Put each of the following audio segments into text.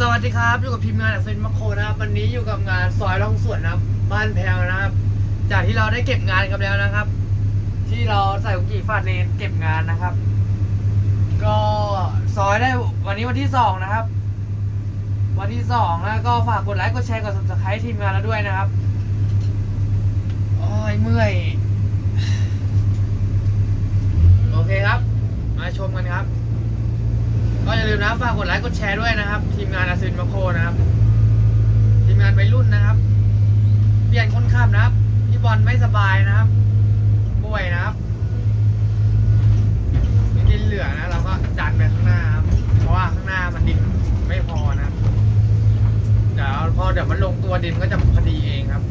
สวัสดีครับ อยู่กับทีมงานเซนมาโคนะครับวันนี้อยู่กับงานซอยร่องสวนนะครับ บ้านแพงนะครับ จากที่เราได้เก็บงานกันแล้วนะครับ ที่เราใส่กุญจีฟาดเลนเก็บงานนะครับ ก็ซอยได้วันนี้วันที่สองนะครับ วันที่สองแล้วก็ฝากกดไลค์กดแชร์กด subscribe ทีมงานเราด้วยนะครับโอ้ยเมื่อย โอเคครับ มาชมกันครับ ก็อย่าลืมนะฝากกดไลค์กดแชร์ด้วยนะครับ ทีมงานอาซินมาโคนะครับ ทีมงานวัยรุ่นนะครับ เปลี่ยนคนขับนะครับพี่บอลไม่สบายนะครับ ป่วยนะครับมีดินเหลือนะเราก็ดันไปข้างหน้าครับ เพราะว่าข้างหน้ามันดินไม่พอนะเดี๋ยวพอเดี๋ยวมันลงตัวดินก็จะพอดีเองครับ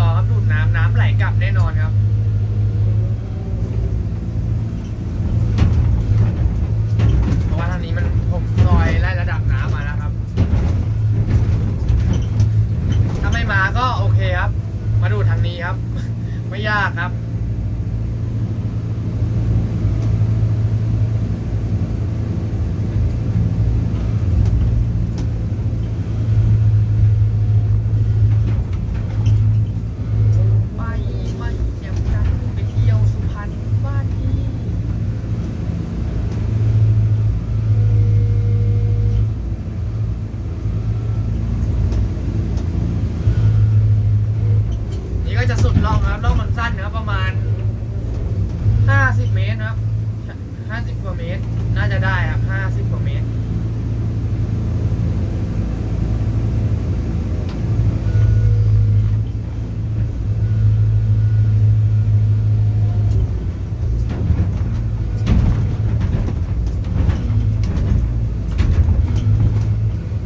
รองครับดูดน้ำน้ำไหลกลับ แน่นอนครับ เพราะว่าทางนี้มันผมซอยไล่ระดับน้ำมาแล้วครับ ถ้าไม่มาก็โอเคครับ มาดูทางนี้ครับ ไม่ยากครับ ไปไม่เที่ยวกันไปเที่ยวสุพรรณบ้านพี่นี่ก็จะสุดล่องครับล่องมันสั้นนะครับประมาณ 50 เมตรนะครับ 50 กว่าเมตร น่าจะได้ครับ 50 กว่าเมตร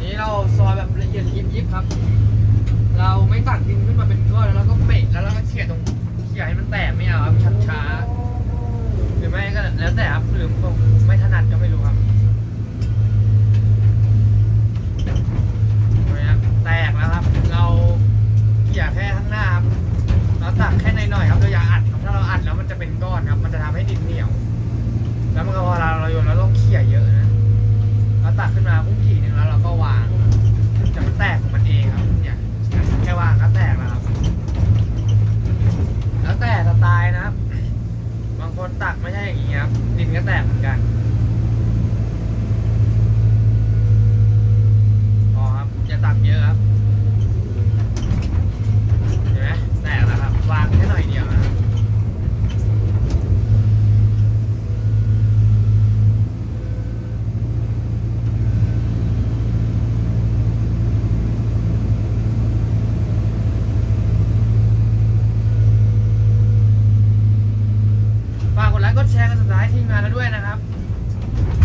นี่เราซอ ยิบยิบครับ เราไม่ตัดดินขึ้นมาเป็นก้อนแล้วเราก็เปะแล้วเราก็เขี่ยตรงเขี่ยให้มันแตกไม่เอาครับช้าช้าๆหรือไม่ก็แล้วแต่ครับหรือผมไม่ถนัดก็ไม่รู้ครับเห็นไหมครับแตกแล้วครับ เราเขี่ยแค่ข้างหน้าครับเราตักแค่หน่อยๆครับเราอย่าอัดครับถ้าเราอัดแล้วมันจะเป็นก้อนครับ มันจะทำให้ดินเหนียว แล้วมันก็พอเราเราโยนเราต้องเขี่ยเยอะนะ เราตักขึ้นมาพุ่งทีหนึ่งแล้วเราก็วางจะมันแตกของมันเองครับเนี่ยแค่วางก็แตกแล้วครับ แล้วแต่สไตล์นะครับ บางคนตักไม่ใช่อย่างนี้ครับดินก็แตกเหมือนกันพอครับอย่าตักเยอะครับเห็นไหมแตกแล้วครับ วางแค่หน่อยเดียวนะครับ ฝากกดไลค์กดแชร์กันสุดท้ายทีม งานแล้วด้วยนะครับ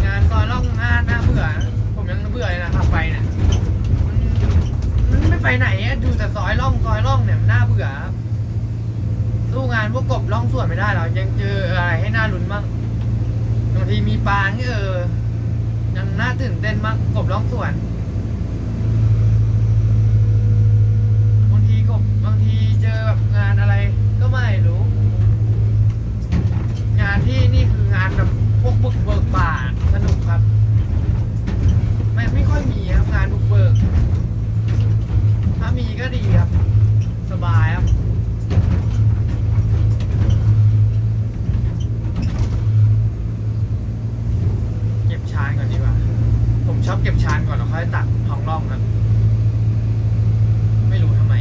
งานซอยล่องงานน่าเบื่อ ผมยังเบื่อเลยนะครับไปเนี่ยมันไม่ไปไหนอะดูแต่ซอยล่องซอยล่องเนี่ยมันน่าเบื่อครับสู้งานพวกกบล่องสวนไม่ได้หรอยังเจออะไรให้น่าลุ้นบ้างบางทีมีปลาที่เออยังน่าตื่นเต้นมากกบล่องสวน บางทีกบบางทีเจอแบบงานอะไรก็ไม่รู้ งานที่นี่คืองานแบบพวกบุกเบิกป่าสนุกครับ ไม่ไม่ค่อยมีครับงานบุกเบิก ถ้ามีก็ดีครับ สบายครับ เก็บชานก่อนดีกว่า ผมชอบเก็บชานก่อนแล้วค่อยตัดท้องร่องครับ ไม่รู้ทำไม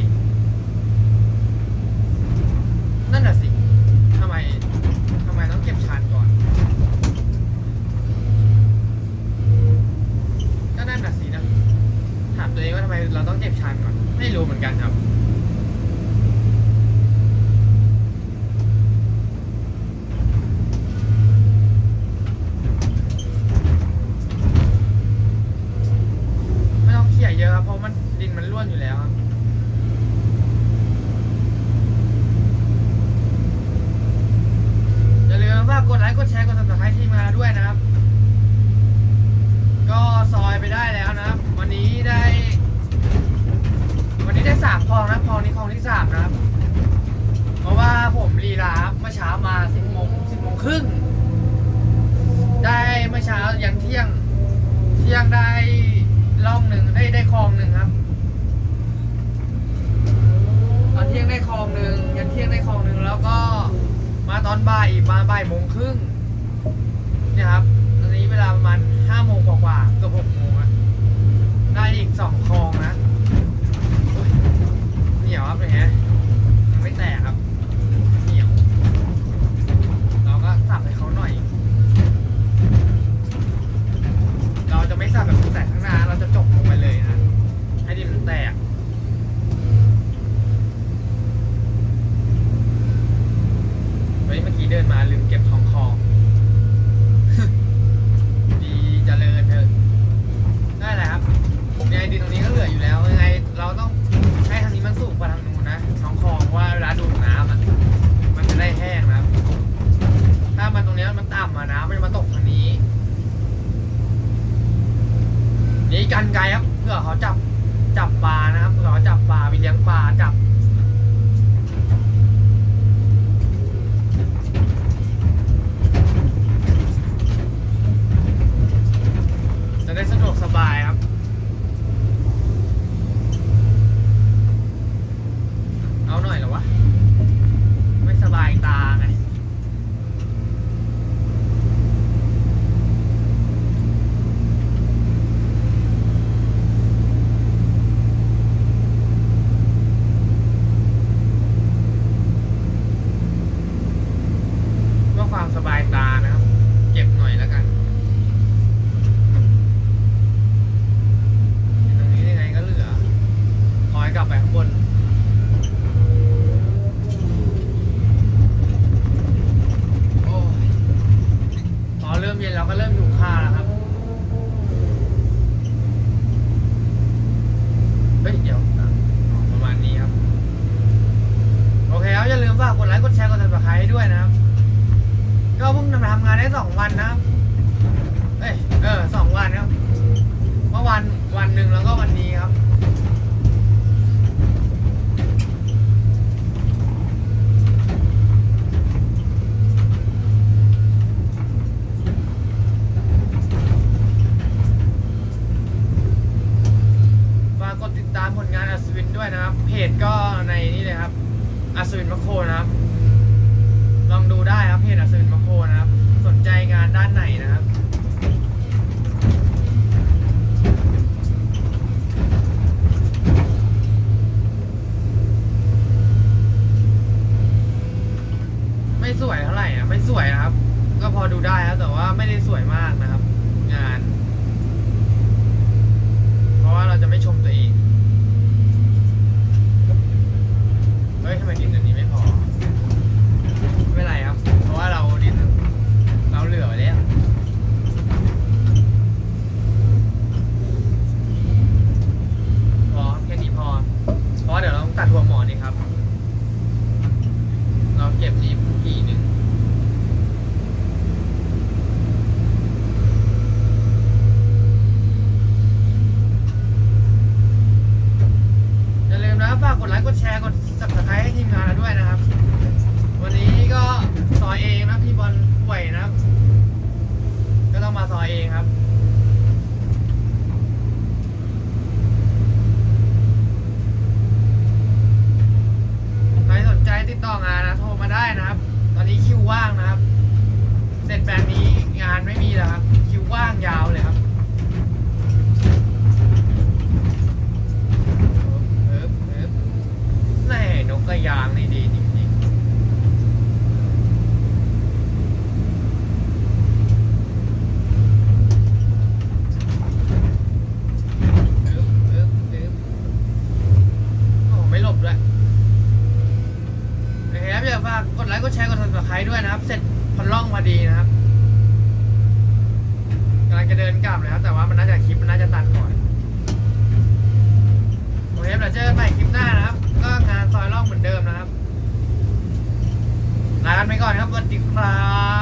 นั่นน่ะสิทำไม ทำไมต้องเก็บชานก่อน ก็นั่นน่ะสินะ ถามตัว เองว่าทำไมเราต้องเจ็บชานก่อน ไม่รู้เหมือนกันครับไม่ต้องเขี่ยเยอะครับเพราะมันดินมันร่วนอยู่แล้วครับ ลองนะคลองนี้คลองที่สามนะครับ เพราะว่าผมรีลาเมื่อเช้ามาสิบโมงสิบโมงครึ่งได้เมื่อเช้ายันเที่ยง เที่ยงได้ล่องหนึ่งได้ได้คลองหนึ่งครับตอนเที่ยงได้คลองหนึ่งยันเที่ยงได้คลองหนึ่งแล้วก็มาตอนบ่ายอีกมาบ่ายโมงครึ่งเนี่ยครับตอนนี้เวลาประมาณห้าโมงกว่าๆเกือบหกโมงได้อีกสองคลองนะ เหนียวครับเนี่ยไม่แตกครับ นี้กันไกลครับเพื่อเขาจับจับปลานะครับเเขาจับปลาไปเลี้ยงปลาจับ สองวันนะเอ้เออสองวันครับ เมื่อวันวันหนึ่งแล้วก็วันนี้ครับ ฝากกดติดตามผลงานอัศวินด้วยนะครับ เพจก็ในนี้เลยครับ อัศวินมะโคนะครับ ลองดูได้ครับเพจอัศวินมะโค ด้านในนะ เองครับ การไปก่อนครับสวัสดีครับ